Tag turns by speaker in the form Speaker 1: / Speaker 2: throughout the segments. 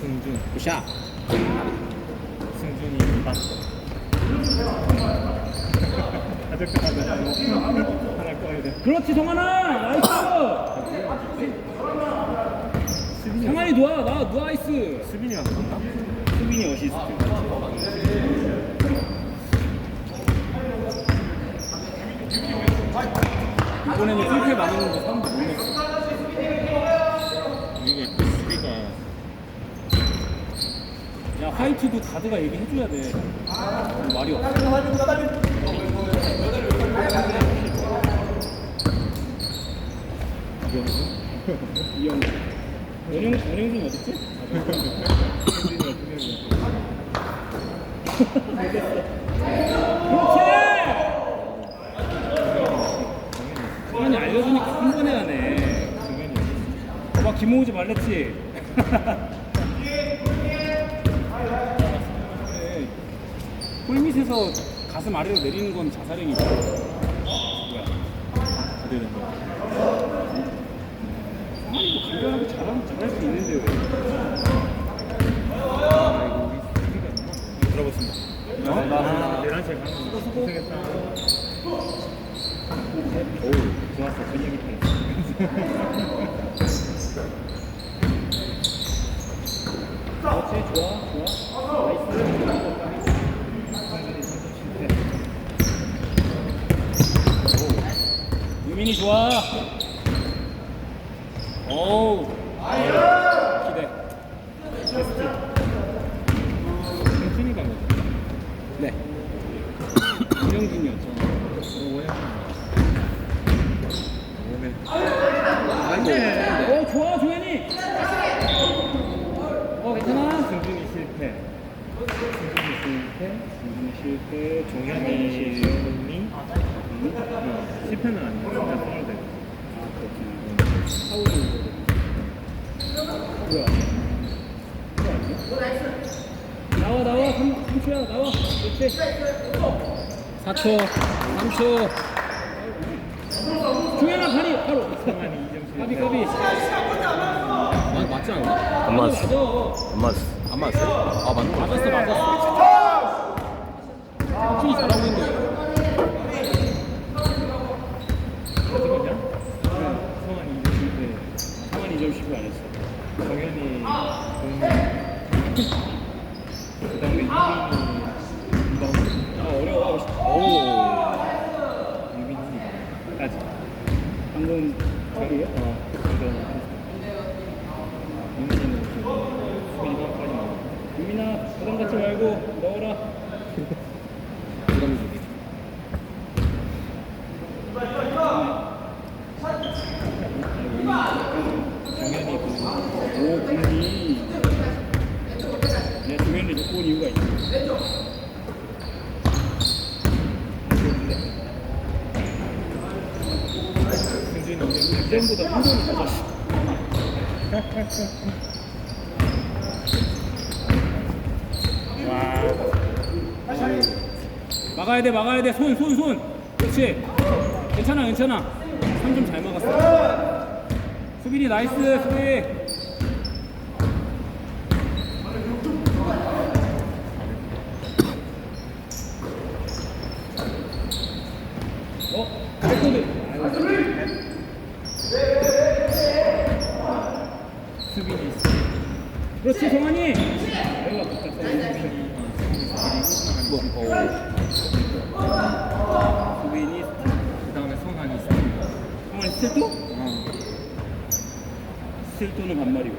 Speaker 1: 승준.
Speaker 2: 굿샷.
Speaker 1: 승준이 봤어 아저씨마다 하나 꺼야 돼.
Speaker 3: 그렇지 성환아! 나이스! 성환이 놓아 나 나이스.
Speaker 1: 수빈이가 넣었나?
Speaker 3: 수빈이 어시스트. 이번에는 실패 많았는데 3도 못 냈어
Speaker 1: 이게 수비가
Speaker 3: 야 화이트도 가드가 얘기해줘야 돼 말이 없어 이영 원영 원영준 어딨지? 그렇지! 알려주니까 한 번에 하네 봐봐 김호우지 말랬지? 그래. 홀밑에서 가슴 아래로 내리는 건 자살행위죠. 뭐야?
Speaker 1: 기대된다
Speaker 3: 성환이도 간결하게 잘하, 잘할 수 있는데 왜?
Speaker 1: 아이고 우리 수비가 있나? 들어봤습니다.
Speaker 3: 어?
Speaker 1: 아, 11시에 가는 거 고생했다.
Speaker 3: 오 좋았어. 저녁이 그렇지 좋아 좋아 나이스 유 민이 좋아. 어우. 기대.
Speaker 1: 승준이가 넣었어
Speaker 3: 네. 김영준이었죠.
Speaker 1: 오늘
Speaker 3: 어 좋아 조현이. 어 괜찮아?
Speaker 1: 승준이 실패. 승준이 실패.
Speaker 3: 김준이 실패.
Speaker 1: 종현이 실패 어, 실패는 아니야 진짜
Speaker 3: 아 뭐야 나와 나와. 3, 3초야 나와. 그렇지. 4초 3초. 조현아 다리. 바로. 까비 까비.
Speaker 2: 아, 맞지 않나?
Speaker 4: 안 맞았어. 안 맞았어. 안 맞았어. 아, 맞는 거
Speaker 3: 맞았어 맞았어. 확실히 잘하고 있는데.
Speaker 1: 어디거냐? 성환이 이점 실패
Speaker 3: 상환이 2점 10을 안 했어
Speaker 1: 정현이 그 다음에 유빈이
Speaker 3: 아 어려워
Speaker 1: 오 유빈이까지
Speaker 3: 방금 탑이에요?
Speaker 1: 어 그거 유빈이는 그 수빈이까지 나와
Speaker 3: 유민아 부담 갖지 말고 넣어라
Speaker 2: 부담 주기.
Speaker 1: 정현이 그
Speaker 3: 오 공이 내가 조현을 놓고 온 이유가 있어
Speaker 1: 승준이 이점 실패
Speaker 3: 쌤보다 한 점이 가졌어 막아야 돼 막아야 돼. 손 손 손. 그렇지. 괜찮아 괜찮아. 3점 잘 막았어. 수빈이 나이스 수비 어? 백코드
Speaker 1: 수빈이 있어
Speaker 3: 그렇지 성환이 내가 붙다 성환이
Speaker 2: 뭐, 어,
Speaker 3: 수빈이
Speaker 1: 그 다음에 성환이 있어
Speaker 3: 스틸도?
Speaker 1: 어
Speaker 3: 스틸도는 반말이고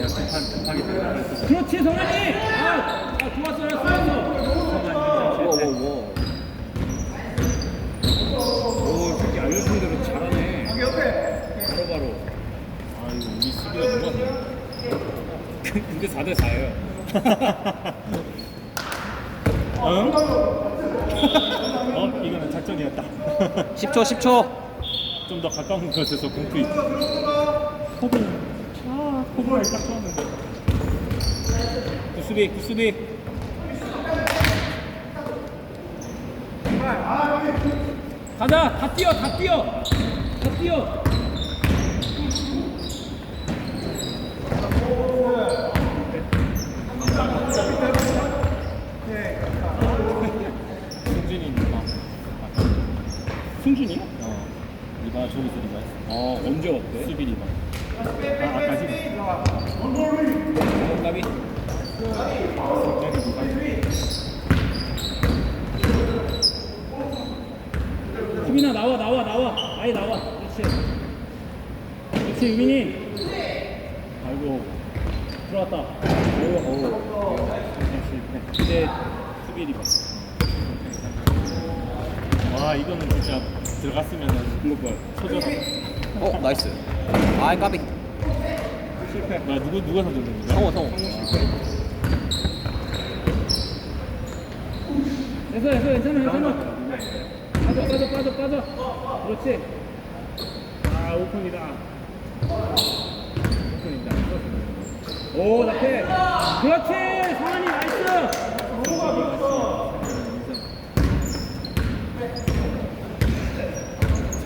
Speaker 1: 야, 급한, 급하게 들어가면서
Speaker 3: 그렇지 성환이 아, 아 좋았어요 좋았어
Speaker 1: 성환이
Speaker 2: 워,
Speaker 1: 이점
Speaker 2: 워,
Speaker 1: 실패
Speaker 2: 워.
Speaker 3: 오 새끼 알려준 대로 잘하네 바로바로
Speaker 1: 아 이거 우리 수비가 너무 안 돼.
Speaker 3: 근데 4대 4예요
Speaker 1: 응? 어? 이거는 작전이었다
Speaker 2: 10초, 10초.
Speaker 1: 좀 더 가까운 곳에서 공투 호빈 아 호빈을 딱 좋았는데.
Speaker 3: 구수비 구수비. 가자 다 뛰어 다 뛰어. 다 뛰어 승준이야?
Speaker 1: 어 리바 저기서 리바 했어
Speaker 3: 어 언제 어때?
Speaker 1: 수비 리바 아 아까 지금
Speaker 3: 어, 까비 수빈아 나와 나와 나와 아예 나와 그렇지 그렇지 유민이 아이고 들어왔다 오, 오. 근데 수비 리바
Speaker 1: 와 이거는 진짜 들어갔으면은
Speaker 3: 뭐야
Speaker 1: 터져서
Speaker 2: 어 나이스. 아 까비.
Speaker 3: 실패.
Speaker 1: 나 누구 누가 거야?
Speaker 2: 성호 성호.
Speaker 3: 됐어 됐어 괜찮아 괜찮아 빠져 빠져 빠져 빠져. 그렇지. 아 오픈이다. 오픈이다. 오 나패. 그렇지. 성환이 나이스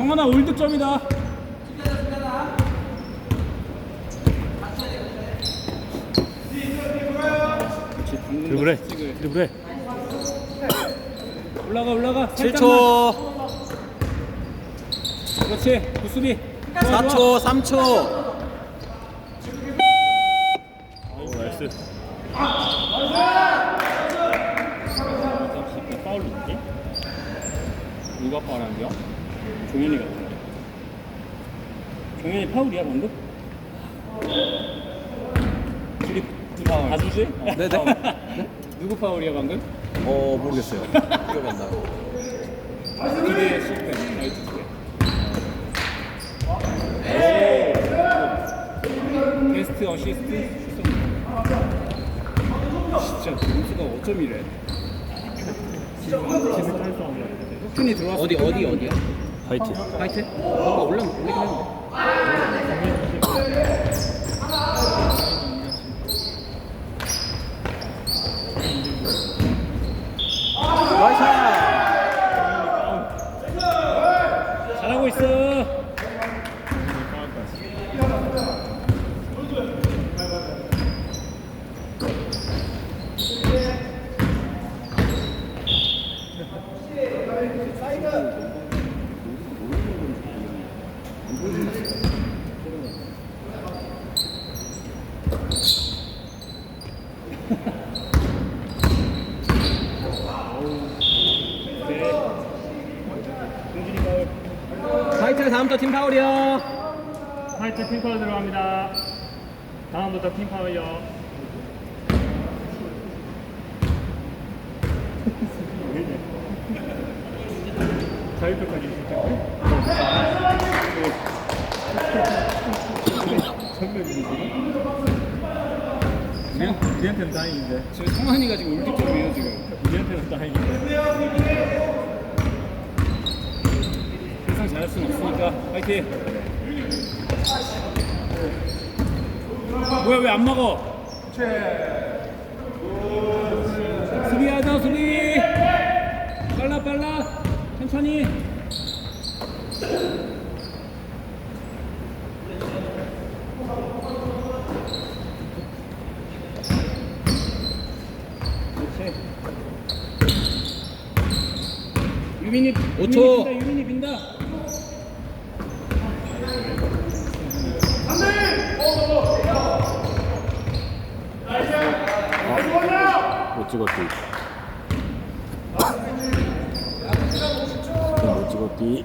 Speaker 3: 당근
Speaker 1: 드리블해
Speaker 3: 스틱을.
Speaker 1: 드리블해
Speaker 3: 올라가 올라가.
Speaker 2: 7초.
Speaker 3: 그렇지. 구수비.
Speaker 2: 4초 3초.
Speaker 1: 오 나이스. 파울 있니?
Speaker 3: 누가 파울한 겨? 종현이가 종현이 파울이야 방금? 둘이
Speaker 2: 파울.
Speaker 3: 다 주지?
Speaker 2: 네 네.
Speaker 3: 누구 파울이야 방금?
Speaker 2: 어 모르겠어요 기억이 안 나요
Speaker 3: 기대 실패 베스트 어시스트 진짜 점수가 어쩜 이래 흑준이 들어왔어
Speaker 2: 어디 어디 어디야?
Speaker 1: 화이트
Speaker 2: 화이트? 뭔가 올라 올리긴 했는데
Speaker 3: 잘하고 있어 승준이 파울
Speaker 2: 화이트 다음부터 팀 파울이요
Speaker 1: 화이트 팀 파울 들어갑니다 다음부터 팀 파울이요 자유투까지 우리, 우리한테는 다행인데
Speaker 3: 지금 성환이가 지금 울기점이에요 지금
Speaker 1: 우리한테는 다행인데
Speaker 3: 항상 잘할 수는 없으니까 파이팅. 뭐야 왜 안 먹어? 수비하자 수비. 빨라 빨라. 천천히.
Speaker 2: 초.
Speaker 3: 유민이 빈다 유민이 빈다
Speaker 1: 못 찍었디 못 찍었디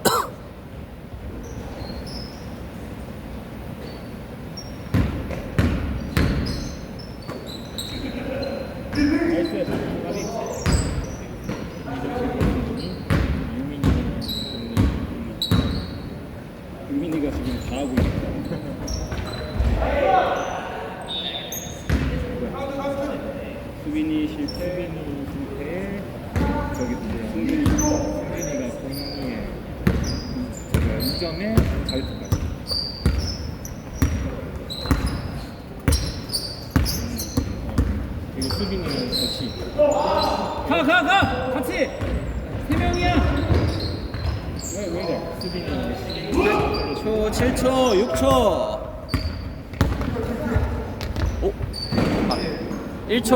Speaker 3: 나이스 가비 유민이가 지금 잘하고 있어 수빈이 실패 수빈이 실패 저기 누구야 승준이 승준이가 공이에 저기야 2점에 자유투까지 그리고 수빈이는 다시 가가 가! 같이! 세 명이야! 왜 왜 이래 수빈이는
Speaker 2: 초 7초 6초. 오? 아, 1초